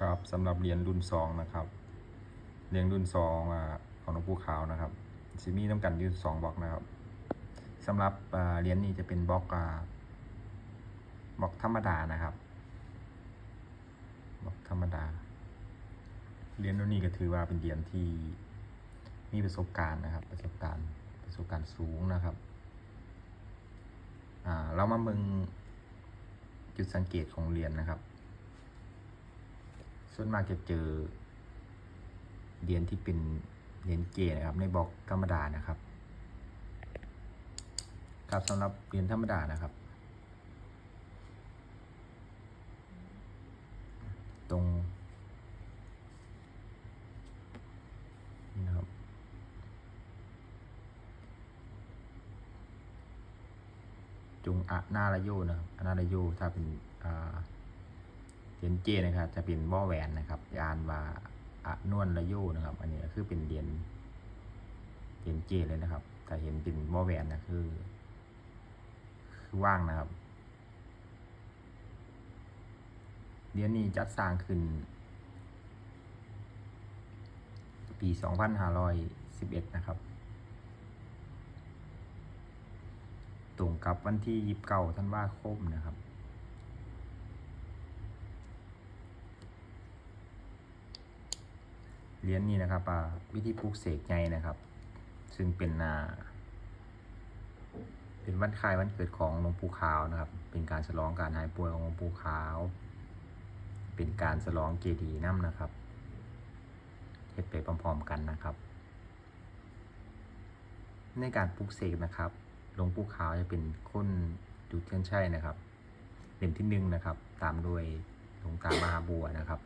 ครับสำหรับเหรียญรุ่นสองนะครับเหรียญรุ่นสองของหลวงปู่ขาวนะครับซิมีน้ำกันอยืนสองบล็อกนะครับสำหรับเหรียญนี้จะเป็นบล็อกบล็อกธรรมดานะครับบล็อกธรรมดาเหรียญรุ่นนี้ก็ถือว่าเป็นเหรียญที่มีประสบการณ์นะครับ ประสบการณ์ประสบการณ์สูงนะครับอ่าเรามาเมืองจุดสังเกตของเหรียญนะครับ ส่วนมากจะเจอเหรียญที่เป็นเหรียญเจนะครับ ในบล็อกธรรมดานะครับ ครับสำหรับเหรียญธรรมดานะครับ ตรงนะครับจุงอะนาลโยนะครับอนาลโยถ้าเป็นอ่า เหรียญเจนะครับ จะเป็นว่อแหวนนะครับยานว่าอะนวนระโยนะครับ อันนี้ก็คือเป็นเหรียญเหรียญเจเลยนะครับ แต่เห็นเป็นว่อแหวนนะคือ คือว่างนะครับเหรียญนี้จัดสร้างขึ้น ปี 2511 นะครับ ตรงกับวันที่ 29ธันวาคมนะครับ เหรียญนี้นะครับวิธีปลูกเสกไงนะครับ ซึ่งเป็นอ่าเป็นวันคล้ายวันเกิดของหลวงปู่ขาวนะครับ เป็นการฉลองการหายป่วยของหลวงปู่ขาว เป็นการฉลองเจดีย์น้ำนะครับเฮ็ดไปพร้อมๆกันนะครับ ในการปลูกเสกนะครับหลวงปู่ขาวจะเป็นคนดูเทียนชัยนะครับเล่มที่หนึ่งนะครับ ตามด้วยหลวงตามหาบัวนะครับ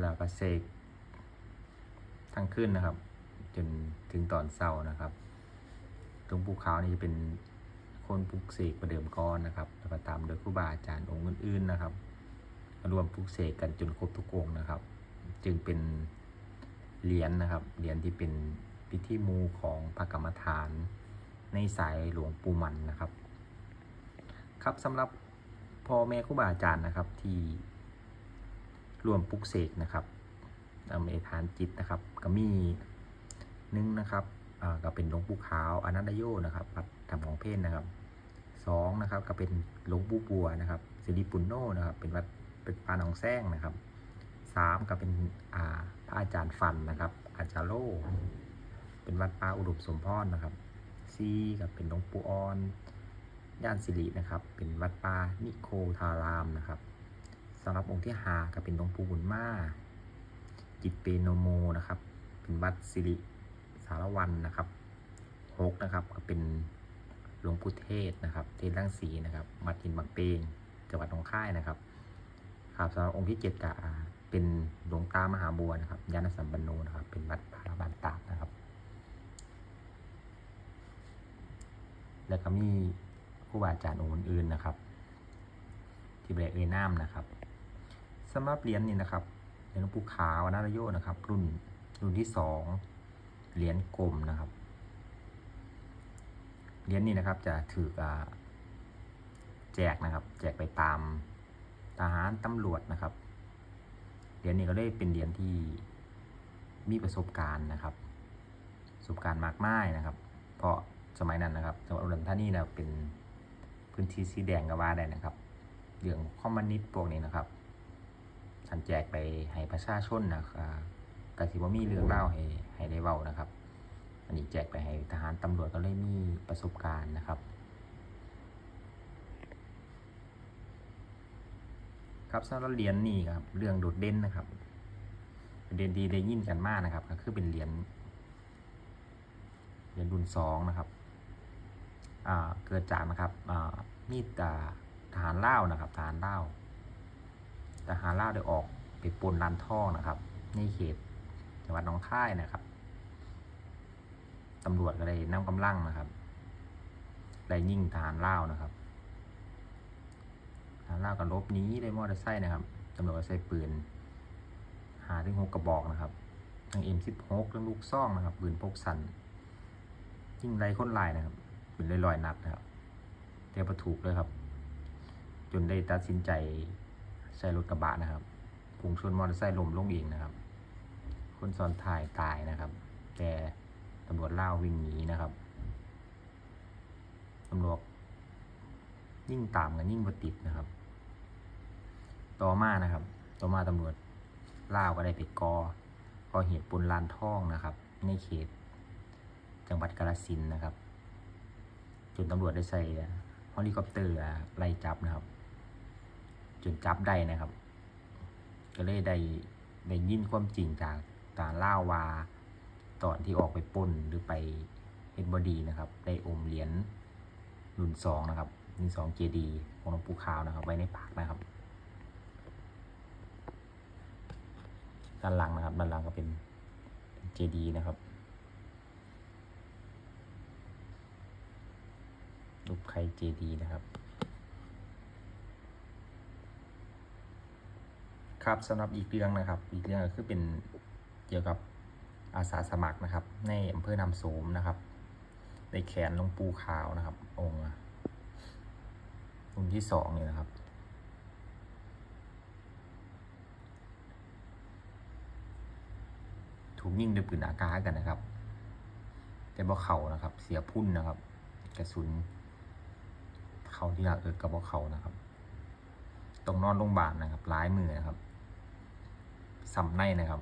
แล้วก็เสกทั้งขึ้นนะครับ จนถึงตอนเศร้านะครับ ตรงภูเขานี่จะเป็นคนปลุกเสกประเดิมก้อนนะครับ แล้วก็ตามโดยครูบาอาจารย์องค์อื่นๆนะครับรวมปลุกเสกกันจนครบทุกองนะครับ จึงเป็นเหรียญนะครับเหรียญที่เป็นพิธีมูของพระกรรมฐานในสายหลวงปู่มันนะครับ ครับสำหรับพ่อแม่ครูบาอาจารย์นะครับที่ รวมปลุกเสกนะครับอเมฐานจิตนะครับ ก็มีหนึ่งนะครับก็เป็นหลวงปู่ขาวอนันตโยนะครับวัดธรรมของเพศนะครับสองนะครับก็เป็นหลวงปู่บัวนะครับสิริปุณโนนะครับ เป็นวัดเป็นปาหนองแซงนะครับสามก็เป็นพระอาจารย์ฟันนะครับ อาจารย์โลเป็นวัดป่าอุดมสมพรนะครับสี่ก็เป็นหลวงปู่ออนย่านสิรินะครับ เป็นวัดป่านิโคทารามนะครับ สำหรับองค์ที่หาก็เป็นหลวงปู่บุญมาจิตเปโนโมนะครับ เป็นวัดสิริสารวันนะครับหกนะครับก็เป็นหลวงปู่เทศนะครับ เทศร่างสีนะครับวัดหินบางเปงจังหวัดหนองคายนะครับครับสำหรับองค์ที่เจ็ดก็เป็นหลวงตามหาบัวนะครับยานสัมปันโนนะครับ เป็นวัดพระบานตากนะครับ แล้วก็มีครูบาอาจารย์องค์อื่นๆนะครับ ที่เบรเอ่ยน้ำนะครับ สำหรับเหรียญนี่นะครับเหรียญหลวงปู่ขาวนาลโยนะครับ รุ่นรุ่นที่สองเหรียญกลมนะครับเหรียญนี้นะครับจะถือแจกนะครับ แจกไปตามทหารตำรวจนะครับเหรียญนี้ก็ได้เป็นเหรียญที่มีประสบการณ์นะครับ ประสบการณ์มากมายนะครับ เพราะสมัยนั้นนะครับจังหวัดอุดรธานีนะเป็นพื้นที่สีแดงก็ว่าได้นะครับเรื่องคอมมิวนิสต์พวกนี้นะครับันแจกไปให้ประชาชนนะครับกะสิว่ามีเรื่องเล่าให้ให้ได้เว้านะครับ อันนี้แจกไปให้ทหารตำรวจก็เลยมีประสบการณ์นะครับ ครับสำหรับเหรียญนี่ครับเรื่องโดดเด่นนะครับประเด็นดีได้ยินกันมากนะครับก็คือเป็นเหรียญเหรียญรุ่นสองนะครับเกิดจากนะครับอ่านี่ตาทหารเล่านะครับทหารเล่า วทหาล่าได้ออกไปปนร้านท่อนะครับในเขตจังหวัดหนองคายนะครับตำรวจก็เลยนำกำลังนะครับได้ยิงทหารล่าวนะครับทหารล่าวก็หลบหนี้ได้มอเตอร์ไซค์นะครับตำรวจก็ใช้ปืนหาถึงหกกระบอกนะครับทั้ง M16 ทั้งลูกซ่องนะครับปืนพกสันยิงไรค้นลายนะครับเป็นลอยๆนัดนะครับแต่ประถูกเลยครับ จนได้ตัดสินใจ ใช้รถกระบะนะครับพุ่งชนมอเตอร์ไซค์ล้มลงเองนะครับ คนซ้อนท้ายตายนะครับ แต่ตำรวจล่าวิ่งหนีนะครับตำรวจยิ่งตามกันยิ่งบ่ติดนะครับ ต่อมานะครับ ต่อมาตำรวจล่าก็ได้ไปกอก่อเหตุปนลานท่องนะครับ ในเขต จังหวัดกาฬสินนะครับจนตำรวจได้ใส่เฮลิคอปเตอร์ไล่จับนะครับ จนจับได้นะครับ ก็เลยได้ได้ยินความจริงจากตาเล่าววาตอนที่ออกไปป้นหรือไปเฮ็ดบอดีนะครับ ได้อมเหรียญรุ่นสองนะครับรุ่นสองเจดีของหลวงปู่ขาวนะครับ ไว้ในปากนะครับ ด้านหลังนะครับ ด้านหลังก็เป็นเจดีนะครับรูปไข่เจดีนะครับ ครับสำหรับอีกเรื่องนะครับ อีกเรื่องก็คือเป็นเกี่ยวกับอาสาสมัครนะครับ ในอำเภอนำโสมนะครับในแขนหลวงปู่ขาวนะครับ องค์องค์ที่สองเนี่ยนะครับ ถูกยิงด้วยปืนอากาศกันนะครับ แต่บ่เข่านะครับ เสียพุ่นนะครับ กระสุน เข้าที่หน้าเอิกกระบอกเข่านะครับ ตรงนอนโรงพยาบาลนะครับร้ายมือนะครับ สำในนะครับ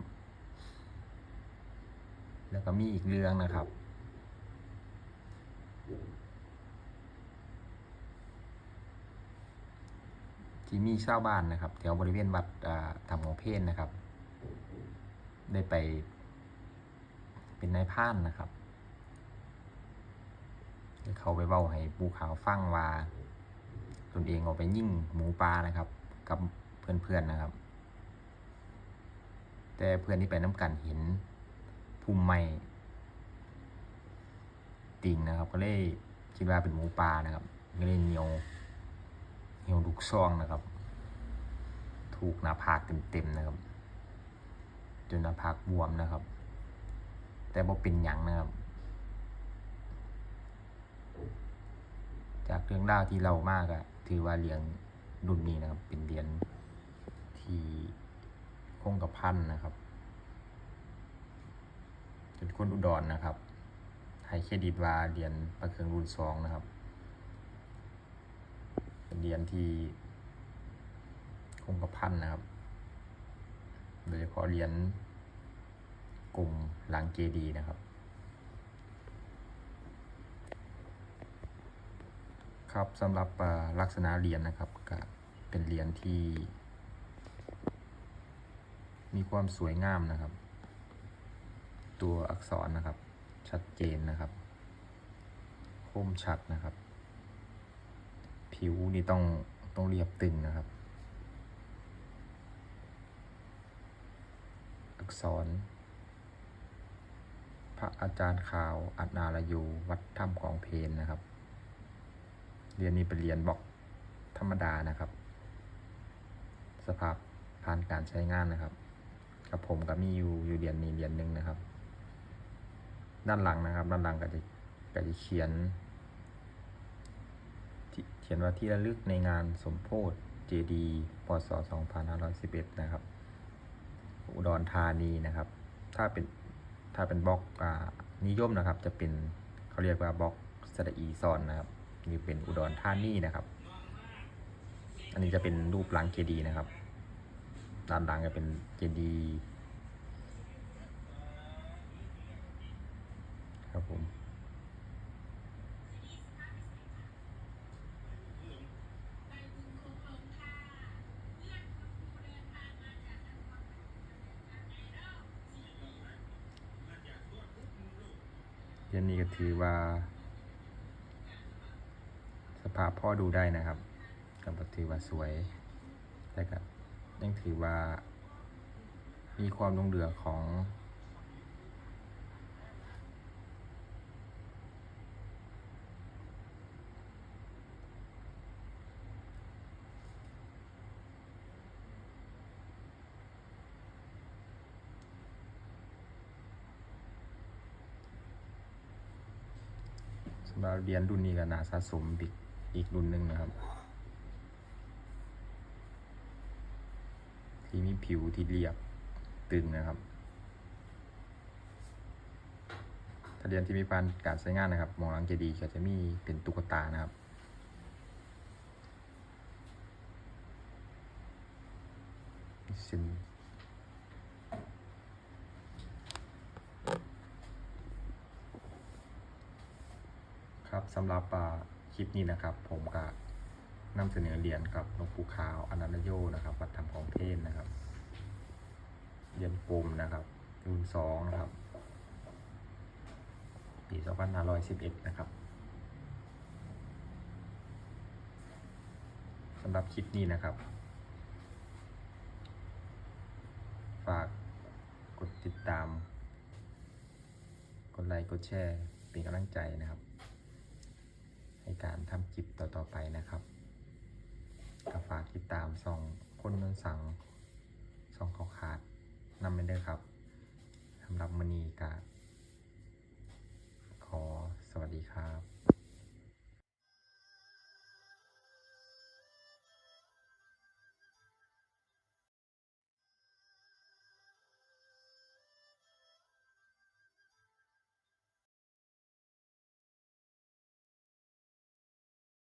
แล้วก็มีอีกเรื่องนะครับ ที่มีชาวบ้านนะครับแถวบริเวณวัดธรรมโอเพนนะครับ ได้ไป เป็นนายพรานนะครับได้เขาไปเว้าให้ปูขาวฟังว่าตนเองออกไปยิ่งหมูปลานะครับ กับเพื่อนๆนะครับ แต่เพื่อนที่ไปน้ำกันเห็นพุ่มไม้ติ่งนะครับ ก็เลยคิดว่าเป็นหมูปลานะครับก็เลยเหนียวเหนียวลูกซองนะครับ ถูกหน้าผากเต็มๆนะครับ จนหน้าผากบวมนะครับ แต่บ่เป็นหยังนะครับ จากเรื่องราวที่เรามากอะถือว่าเรียนรุ่นนี้นะครับ เป็นเรียนที่ คงกับพันนะครับ เป็นคนอุดรนะครับ ให้เครดิตว่าเรียนประเคืองรุ่นสองนะครับ เป็นเรียนที่คงกับพันนะครับ โดยเฉพาะเรียนกลุ่มหลังเจดีนะครับ ครับสำหรับลักษณะเหรียญนะครับก็เป็นเหรียญที่ มีความสวยงามนะครับ ตัวอักษรนะครับ ชัดเจนนะครับคมชัดนะครับ ผิวนี่ต้องต้องเรียบตึงนะครับ อักษร พระอาจารย์ขาวอัตนาลยูวัดถ้ำของเพนนะครับเรียนนี้เป็นเรียนบอกธรรมดานะครับ สภาพผ่านการใช้งานนะครับ กับผมก็มีอยู่อยู่เรียนนี้เรียนหนึ่งนะครับ ด้านหลังนะครับ ด้านหลังก็จะก็จะเขียนเขียนว่าที่ระลึกในงานสมโพธิเจดีพศ2511 นะครับ อุดรธานีนะครับ ถ้าเป็นถ้าเป็นบล็อกอนิยมนะครับ จะเป็นเขาเรียกว่าบล็อกสระอีซอนนะครับนี่เป็นอุดรธานีนะครับ อันนี้จะเป็นรูปหลังเจดีนะครับ ด้านหลังจะเป็นเจดีย์ครับผมเรื่องนี้ก็ถือว่า สภาพพ่อดูได้นะครับก็ถือว่าสวยแต่ก็ ยังถือว่า มีความลงเหลือของ สำหรับเรียนรุ่นนี้ก็น่าสะสมอีกอีกรุ่นหนึ่งนะครับ ที่มีผิวที่เรียบตึงนะครับทะเรียนที่มีการการใช้งานนะครับ มองหลังเจดีย์ก็จะมีเป็นตุ๊กตานะครับซินครับสำหรับคลิปนี้นะครับ ผมก็ นำเสนอเหรียญกับหลวงปู่ขาวอนันตโยนะครับวัดธรรมของเทศนะครับเหรียญกลมนะครับรุ่นสองนะครับปี2511นะครับสำหรับคลิปนี้นะครับ ฝากกดติดตาม กดไลค์ กดแชร์ เป็นกำลังใจนะครับ ในการทำคลิปต่อ ๆ ไปนะครับ ก็ฝากติดตามสองคนนนสังสองเขาขาดนำไปเด้อครับ